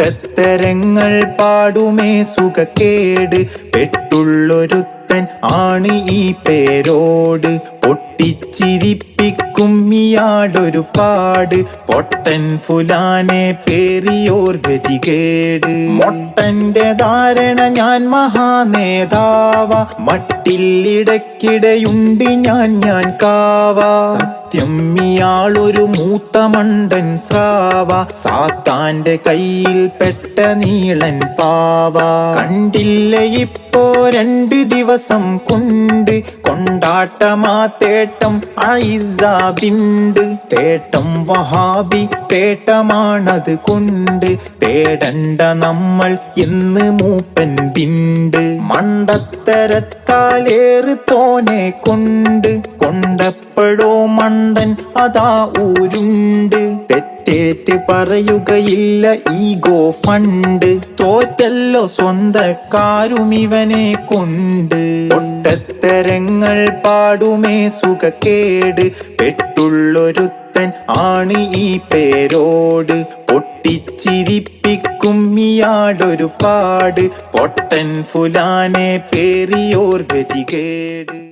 പൊട്ടത്തരങ്ങൾ പാടുമേ സുഖക്കേട്. പെട്ടുള്ളൊരുത്തൻ ആണ് ഈ പേരോട്. പൊട്ടിച്ചിരിപ്പിക്കും ഇയാളൊരു പാട്. പൊട്ടൻ ഫുലാനെ പേരിയോർ ഗതികേട്. മൊട്ടന്റെ ധാരണ ഞാൻ മഹാനേതാവ. മട്ടില്ലിടക്കിടയുണ്ട് ഞാൻ ഞാൻ കാവ. ഇയാളൊരു മൂത്ത മണ്ടൻ സ്രാവ. സാത്താന്റെ കയ്യിൽ പെട്ട നീളൻ പാവ. കണ്ടില്ല ഇപ്പോ രണ്ട് ദിവസം കൊണ്ട് കൊണ്ടാട്ടമാ തേട്ടം ഐസാബിണ്ട്. തേട്ടം വഹാബി തേട്ടമാണത് കൊണ്ട്. തേടണ്ട നമ്മൾ എന്ന് മൂപ്പൻ ബിണ്ട് മണ്ടത്തരത്താലേറ് തോനെ കൊണ്ട്. കൊണ്ടപ്പോഴോ മണ്ടൻ അതാ ഊരുണ്ട്. തെറ്റേറ്റ് പറയുകയില്ല ഈഗോ ഫണ്ട്. തോറ്റല്ലോ സ്വന്തക്കാരും ഇവനെ കൊണ്ട്. ഒട്ടത്തരങ്ങൾ പാടുമേ സുഖക്കേട്. പെട്ടുള്ളൊരുത്തൻ ആണ് ഈ പേരോട്. പൊട്ടിച്ചിരിപ്പിക്കും ഇയാളൊരു പാട്. പൊട്ടൻ ഫുലാനെ പേറിയോർ ഗതികേട്.